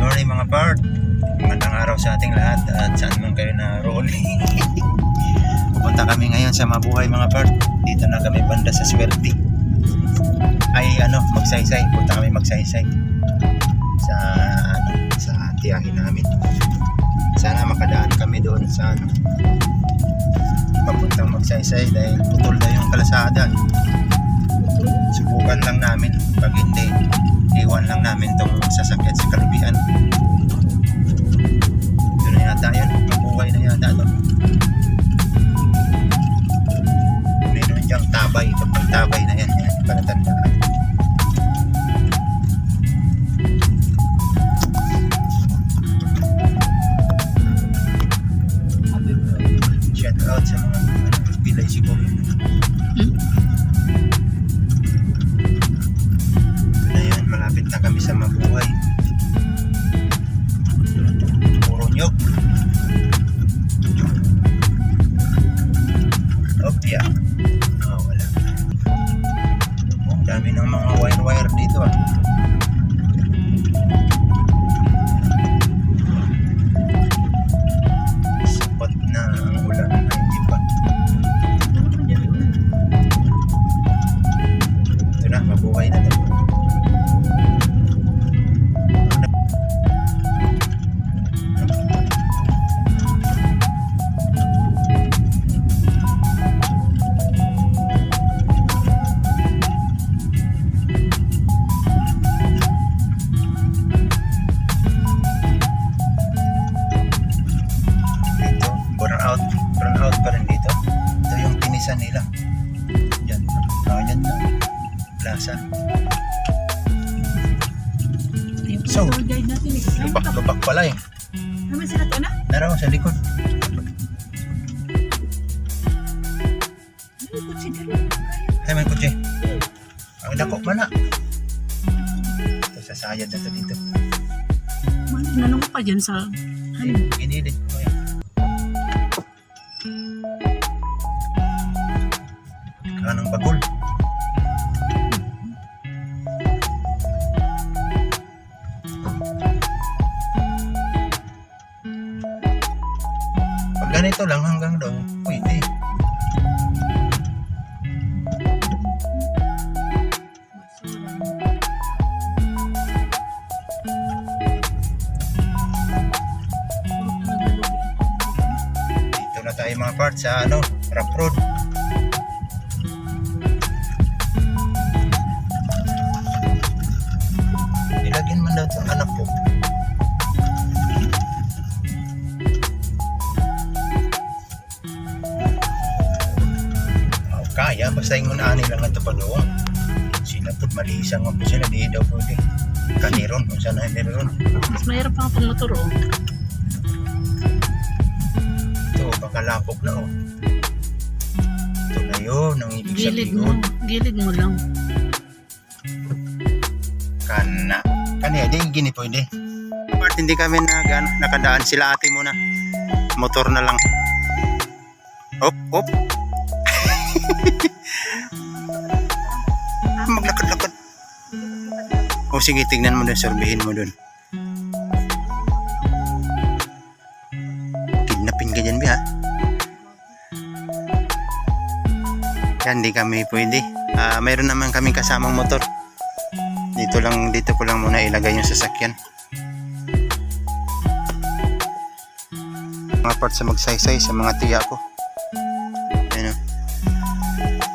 morning mga part. Magandang araw sa ating lahat at saan man kayo naroon. Pupunta kami ngayon sa Mabuhay mga part. Dito na kami banda sa Swerte. Ay ano, magsaysay. Punta kami magsaysay. Sa ano, sa tiyahin namin. Sana makadaan kami doon sa ano, papuntang magsaysay dahil putol na yung kalasada. Subukan lang namin pag hindi iwan lang namin tong sasakyan sa kalubian ito na yata yun mabuhay na yata ito meron diyang tabay. Ito pang tabay na yan yan palatandaan. Shout out sa mga ano, pilay siguro kami sa mabuhay. Ito tinisan nila. Yan oh, yan na. Plaza. So, lubak lubak pala eh. Naman sila to na? naraw sa likod. Ano ay may kutsi. Ang dako man na ito sasayad na to dito. Nanong pa dyan sa... Ano? ginilid ganito lang hanggang doon pwede. Dito na tayo mga parts sa ano rough road basta yung una nila nga ito pagawang sila po malisang mo po sila di daw pwede. Kaniron kung saan na meron. Mas mahirap pa nga pang motor oh. ito baka lapok na oh ito na yun ang ibig Gilid mo. sabihin Gilid mo lang. kana. Kanya di gini pwede part hindi kami nag ano, nakadaan. Sila ate muna motor na lang. Op op sige tignan mo dun sorbihin mo dun. Kidnapin ka ba yan di kami pwede. Ah, mayroon naman kaming kasamang motor. Dito lang dito ko lang muna ilagay yung sasakyan. Mga part sa magsaysay sa mga tiya ko. Ayun o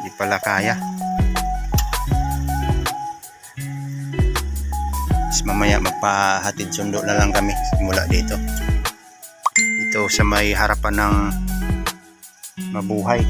hindi pala kaya mamaya magpahatid sundo na lang kami mula dito. Dito sa may harapan ng mabuhay